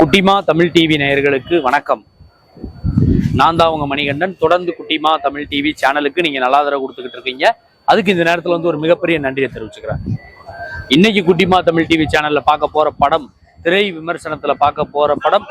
குட்டிமா தமிழ் டிவி நேயர்களுக்கு வணக்கம். நான் தான் உங்க மணிகண்டன். தொடர்ந்து குட்டிமா தமிழ் டிவி சேனலுக்கு நீங்க நல்லா தர கொடுத்துக்கிட்டு இருக்கீங்க. அதுக்கு இந்த நேரத்துல வந்து ஒரு மிகப்பெரிய நன்றியை தெரிவிச்சுக்கிறேன். இன்னைக்கு குட்டிமா தமிழ் டிவி சேனல்ல பார்க்க போற படம் திரை விமர்சனத்துல பார்க்க போற படம்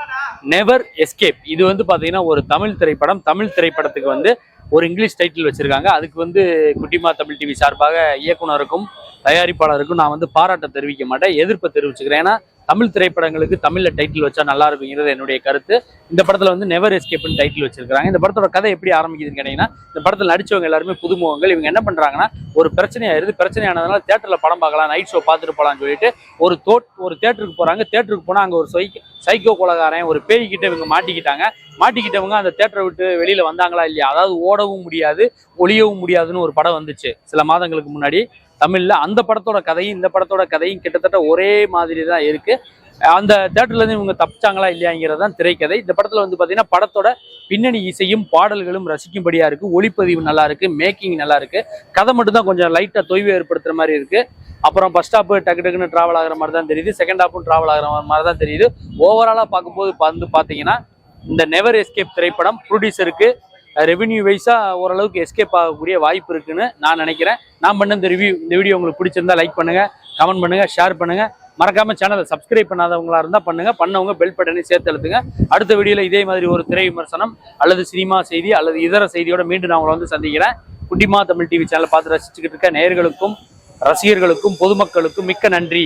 நெவர் எஸ்கேப் இது வந்து பாத்தீங்கன்னா ஒரு தமிழ் திரைப்படம். தமிழ் திரைப்படத்துக்கு வந்து ஒரு இங்கிலீஷ் டைட்டில் வச்சிருக்காங்க. அதுக்கு வந்து குட்டிமா தமிழ் டிவி சார்பாக இயக்குனருக்கும் தயாரிப்பாளருக்கும் நான் வந்து பாராட்ட தெரிவிக்க மாட்டேன். எதிர்ப்பை தெரிவிச்சுக்கிறேன். ஏன்னா தமிழ் திரைப்படங்களுக்கு தமிழ்ல டைட்டில் வச்சா நல்லா இருக்குங்கிறது என்னுடைய கருத்து. இந்த படத்துல வந்து நெவர் எஸ்கேப்னு டைட்டில் வச்சிருக்காங்க இந்த படத்தோட கதை எப்படி ஆரம்பிக்குதுன்னு கேட்டீங்கன்னா இந்த படத்தில் நடிச்சவங்க எல்லாருமே புதுமுகங்கள். இவங்க என்ன பண்றாங்கன்னா ஒரு பிரச்சனையாயிருது பிரச்சனையானதுனால தேட்டர்ல படம் பார்க்கலாம் நைட் ஷோ பார்த்துட்டு போகலான்னு சொல்லிட்டு ஒரு தோட் ஒரு தேட்டருக்கு போறாங்க. தேட்டருக்கு போனா அங்க ஒரு சைக்கோ சைக்கோ கொலகாரன் ஒரு பேய் கிட்ட இவங்க மாட்டிக்கிட்டாங்க. மாட்டிக்கிட்டவங்க அந்த தேட்டரை விட்டு வெளியில வந்தாங்களா இல்லையா? அதாவது ஓடவும் முடியாது ஒளியவும் முடியாதுன்னு ஒரு படம் வந்துச்சு சில மாதங்களுக்கு முன்னாடி. தமிழில் அந்த படத்தோட கதையும் இந்த படத்தோட கதையும் கிட்டத்தட்ட ஒரே மாதிரி தான் இருக்குது அந்த தேட்டர்லேருந்து இவங்க தப்பிச்சாங்களா இல்லையாங்கிறது தான் திரைக்கதை. இந்த படத்தில் வந்து பார்த்தீங்கன்னா படத்தோட பின்னணி இசையும் பாடல்களும் ரசிக்கும்படியாக இருக்குது ஒளிப்பதிவு நல்லாயிருக்கு மேக்கிங் நல்லா இருக்குது கதை மட்டும்தான் கொஞ்சம் லைட்டாக தொய்வு ஏற்படுத்துகிற மாதிரி இருக்குது அப்புறம் பஸ் ஸ்டாப்பு டக்கு டக்குன்னு ட்ராவல் ஆகிற மாதிரி தான் தெரியுது. செகண்ட் ஹாப்பும் ட்ராவல் ஆகிற மாதிரி தான் தெரியுது. ஓவராலாக பார்க்கும்போது வந்து பார்த்தீங்கன்னா இந்த நெவர் எஸ்கேப் திரைப்படம் ப்ரொடியூசருக்கு ரெவென்யூ வைஸாக ஓரளவுக்கு எஸ்கேப் ஆகக்கூடிய வாய்ப்பு இருக்குன்னு நான் நினைக்கிறேன். நான் பண்ண இந்த ரிவ்யூ இந்த வீடியோ உங்களுக்கு பிடிச்சிருந்தா லைக் பண்ணுங்கள் கமெண்ட் பண்ணுங்க ஷேர் பண்ணுங்க. மறக்காமல் சேனலை சப்ஸ்கிரைப் பண்ணாதவங்களாக இருந்தால் பண்ணுங்க. பண்ணவங்க பெல் பட்டனை சேர்த்து அழுத்துங்க. அடுத்த வீடியோவில் இதே மாதிரி ஒரு திரை விமர்சனம் அல்லது சினிமா செய்தி அல்லது இதர செய்தியோட மீண்டும் நான் உங்களை வந்து சந்திக்கிறேன். குட்டிமா தமிழ் டிவி சேனலை பார்த்து ரசிச்சுக்கிட்டு இருக்க நேயர்களுக்கும் ரசிகர்களுக்கும் பொதுமக்களுக்கும் மிக்க நன்றி.